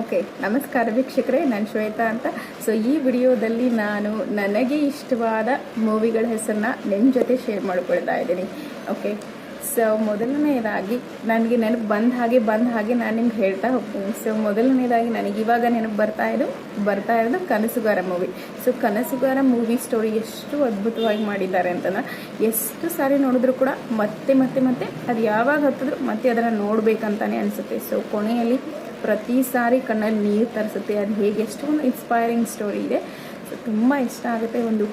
Okay ನಮಸ್ಕಾರ ವೀಕ್ಷಕರೇ, ನಾನು ಶ್ವೇತಾ ಅಂತ. ಸೊ ಈ ವಿಡಿಯೋದಲ್ಲಿ ನಾನು ನನಗೆ ಇಷ್ಟವಾದ ಮೂವಿಗಳ ಹೆಸರನ್ನ ನಿಮ್ಮ ಜೊತೆ ಶೇರ್ ಮಾಡ್ಕೊಳ್ತಾ ಇದ್ದೀನಿ. ಓಕೆ ಸೊ ಮೊದಲನೇದಾಗಿ ನನಗೆ ನೆನಪು ಬಂದ ಹಾಗೆ ಬಂದ ಹಾಗೆ ನಾನು ನಿಮ್ಗೆ ಹೇಳ್ತಾ ಹೋಗ್ತೀನಿ. ಸೊ ಮೊದಲನೇದಾಗಿ ನನಗೆ ಇವಾಗ ನೆನಪು ಬರ್ತಾ ಇದ್ದು ಬರ್ತಾ ಇರೋದು Kanasugara movie. So Kanasugara movie story ಎಷ್ಟು ಅದ್ಭುತವಾಗಿ ಮಾಡಿದ್ದಾರೆ ಅಂತಂದ್ರೆ ಎಷ್ಟು ಸಾರಿ ನೋಡಿದ್ರು ಕೂಡ ಮತ್ತೆ ಮತ್ತೆ ಮತ್ತೆ ಅದು ಯಾವಾಗ ಹತ್ತಿದ್ರು ಮತ್ತೆ ಅದನ್ನು ನೋಡಬೇಕಂತಾನೆ ಅನಿಸುತ್ತೆ. ಸೊ ಕೊನೆಯಲ್ಲಿ ಪ್ರತಿ ಸಾರಿ ಕಣ್ಣಲ್ಲಿ ನೀರು ತರಿಸುತ್ತೆ. ಅದು ಹೇಗೆ ಎಷ್ಟೊಂದು ಇನ್ಸ್ಪೈರಿಂಗ್ ಸ್ಟೋರಿ ಇದೆ. ಸೊ ತುಂಬ ಇಷ್ಟ ಆಗುತ್ತೆ ಒಂದು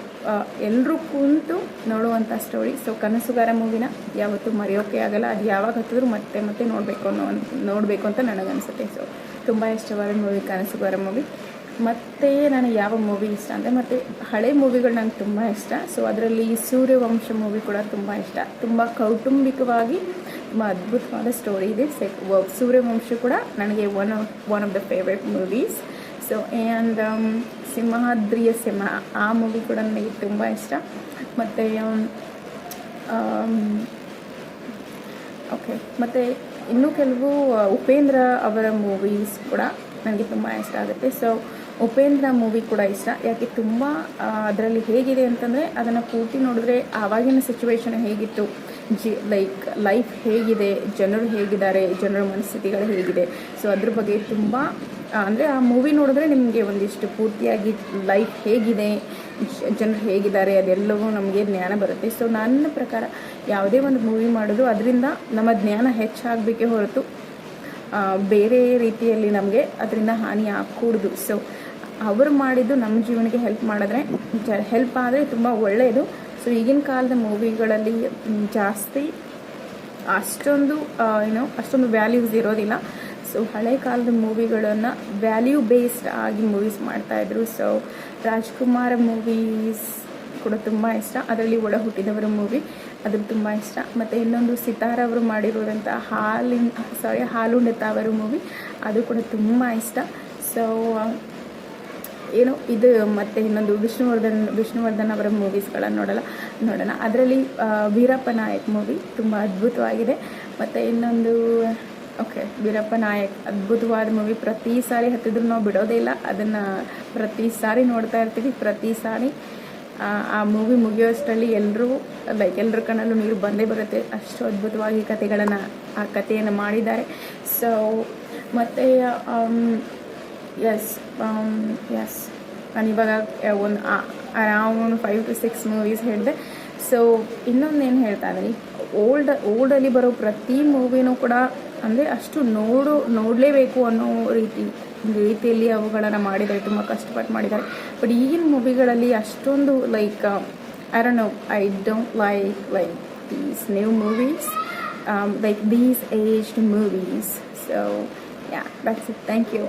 ಎಲ್ಲರೂ ಕುಂತು ನೋಡುವಂಥ ಸ್ಟೋರಿ ಸೊ ಕನಸುಗಾರ ಮೂವಿನ ಯಾವತ್ತೂ ಮರೆಯೋಕೆ ಆಗಲ್ಲ. ಅದು ಯಾವಾಗ ಹತ್ತಿದ್ರು ಮತ್ತೆ ಮತ್ತೆ ನೋಡಬೇಕು ಅನ್ನೋ ನೋಡಬೇಕು ಅಂತ ನನಗನ್ಸುತ್ತೆ. ಸೊ ತುಂಬ ಇಷ್ಟವಾದ ಮೂವಿ, ಕನಸುಗಾರ ಮೂವಿ. ಮತ್ತು ನನಗೆ ಯಾವ ಮೂವಿ ಇಷ್ಟ ಅಂದರೆ, ಮತ್ತು ಹಳೆ ಮೂವಿಗಳು ನಂಗೆ ತುಂಬ ಇಷ್ಟ. ಸೊ ಅದರಲ್ಲಿ ಸೂರ್ಯವಂಶ ಮೂವಿ ಕೂಡ ತುಂಬ ಇಷ್ಟ. ತುಂಬ ಕೌಟುಂಬಿಕವಾಗಿ ತುಂಬ ಅದ್ಭುತವಾದ ಸ್ಟೋರಿ ಇದೆ. ಸೆಕ್ ಸೂರ್ಯವಂಶ ಕೂಡ ನನಗೆ one of one of the favourite movies so and ಸಿಂಹಾದ್ರಿಯ Simha, ಆ ಮೂವಿ ಕೂಡ ನನಗೆ ತುಂಬ ಇಷ್ಟ. ಮತ್ತು ಓಕೆ ಮತ್ತು ಇನ್ನೂ ಕೆಲವು ಉಪೇಂದ್ರ ಅವರ ಮೂವೀಸ್ ಕೂಡ ನನಗೆ ತುಂಬ ಇಷ್ಟ ಆಗುತ್ತೆ. ಸೊ ಉಪೇಂದ್ರ ಮೂವಿ ಕೂಡ ಇಷ್ಟ. ಯಾಕೆ ತುಂಬ ಅದರಲ್ಲಿ ಹೇಗಿದೆ ಅಂತಂದರೆ ಅದನ್ನು ಪೂರ್ತಿ ನೋಡಿದ್ರೆ ಆವಾಗಿನ ಸಿಚುವೇಶನ್ ಹೇಗಿತ್ತು. ಜಿ ಲೈಕ್ ಲೈಫ್ ಹೇಗಿದೆ, ಜನರು ಹೇಗಿದ್ದಾರೆ, ಜನರ ಮನಸ್ಥಿತಿಗಳು ಹೇಗಿದೆ. ಸೊ ಅದ್ರ ಬಗ್ಗೆ ತುಂಬ ಅಂದರೆ ಆ ಮೂವಿ ನೋಡಿದ್ರೆ ನಿಮಗೆ ಒಂದಿಷ್ಟು ಪೂರ್ತಿಯಾಗಿ ಲೈಫ್ ಹೇಗಿದೆ, ಜನರು ಹೇಗಿದ್ದಾರೆ, ಅದೆಲ್ಲವೂ ನಮಗೆ ಜ್ಞಾನ ಬರುತ್ತೆ. ಸೊ ನನ್ನ ಪ್ರಕಾರ ಯಾವುದೇ ಒಂದು ಮೂವಿ ಮಾಡೋದು ಅದರಿಂದ ನಮ್ಮ ಜ್ಞಾನ ಹೆಚ್ಚಾಗಬೇಕೇ ಹೊರತು ಬೇರೆ ರೀತಿಯಲ್ಲಿ ನಮಗೆ ಅದರಿಂದ ಹಾನಿ ಆಗಕೂಡ್ದು. ಸೊ ಅವರು ಮಾಡಿದ್ದು ನಮ್ಮ ಜೀವನಕ್ಕೆ ಹೆಲ್ಪ್ ಮಾಡಿದ್ರೆ ಹೆಲ್ಪ್ ಆದರೆ ತುಂಬ ಒಳ್ಳೆಯದು ಸೊ ಈಗಿನ ಕಾಲದ ಮೂವಿಗಳಲ್ಲಿ ಜಾಸ್ತಿ ಅಷ್ಟೊಂದು ಏನೋ ಅಷ್ಟೊಂದು ವ್ಯಾಲ್ಯೂಸ್ ಇರೋದಿಲ್ಲ. ಸೊ ಹಳೆ ಕಾಲದ ಮೂವಿಗಳನ್ನು ವ್ಯಾಲ್ಯೂ ಬೇಸ್ಡ್ ಆಗಿ ಮೂವೀಸ್ ಮಾಡ್ತಾಯಿದ್ರು ಸೊ ರಾಜ್ಕುಮಾರ್ ಮೂವೀಸ್ ಕೂಡ ತುಂಬ ಇಷ್ಟ. ಅದರಲ್ಲಿ ಒಳ ಹುಟ್ಟಿದವರ ಮೂವಿ ಅದು ತುಂಬ ಇಷ್ಟ. ಮತ್ತು ಇನ್ನೊಂದು ಸಿತಾರ ಅವರು ಮಾಡಿರುವಂಥ ಹಾಲಿನ ಸಾರಿ ಹಾಲುಂಡೆತ ಅವರ ಮೂವಿ ಅದು ಕೂಡ ತುಂಬ ಇಷ್ಟ. ಸೊ ಏನು, ಇದು ಮತ್ತು ಇನ್ನೊಂದು ವಿಷ್ಣುವರ್ಧನ್ ವಿಷ್ಣುವರ್ಧನ್ ಅವರ ಮೂವೀಸ್ಗಳನ್ನು ನೋಡಲ್ಲ, ನೋಡೋಣ. ಅದರಲ್ಲಿ ವೀರಪ್ಪ ನಾಯಕ್ ಮೂವಿ ತುಂಬ ಅದ್ಭುತವಾಗಿದೆ. ಮತ್ತು ಇನ್ನೊಂದು ಓಕೆ ವೀರಪ್ಪ ನಾಯಕ್ ಅದ್ಭುತವಾದ ಮೂವಿ ಪ್ರತಿ ಸಾರಿ ಹತ್ತಿದ್ರು ನಾವು ಬಿಡೋದೇ ಇಲ್ಲ. ಅದನ್ನು ಪ್ರತಿ ಸಾರಿ ನೋಡ್ತಾ ಇರ್ತೀವಿ. ಪ್ರತಿ ಸಾರಿ, ಆ ಮೂವಿ ಮುಗಿಯೋಷ್ಟರಲ್ಲಿ ಎಲ್ಲರೂ ಲೈಕ್ ಎಲ್ಲರ ಕಣ್ಣಲ್ಲೂ ನೀರು ಬಂದೇ ಬರುತ್ತೆ. ಅಷ್ಟು ಅದ್ಭುತವಾಗಿ ಕಥೆಗಳನ್ನು, ಆ ಕಥೆಯನ್ನು ಮಾಡಿದ್ದಾರೆ. ಸೊ ಮತ್ತು ಎಸ್ ಎಸ್ ನಾನು ಇವಾಗ ಒಂದು around five to six movies ಹೇಳಿದೆ. ಸೊ ಇನ್ನೊಂದು ಏನು ಹೇಳ್ತಾ ಇದ್ದೀನಿ? ಓಲ್ಡ್ ಓಲ್ಡಲ್ಲಿ ಬರೋ ಪ್ರತಿ ಮೂವಿನೂ ಕೂಡ ಅಂದರೆ ಅಷ್ಟು ನೋಡು, ನೋಡಲೇಬೇಕು ಅನ್ನೋ ರೀತಿ ರೀತಿಯಲ್ಲಿ ಅವುಗಳನ್ನು ಮಾಡಿದ್ದಾರೆ, ತುಂಬ ಕಷ್ಟಪಟ್ಟು ಮಾಡಿದ್ದಾರೆ. ಬಟ್ ಈಗಿನ ಮೂವಿಗಳಲ್ಲಿ ಅಷ್ಟೊಂದು like I don't know I don't like like these new movies like these aged movies so yeah that's it thank you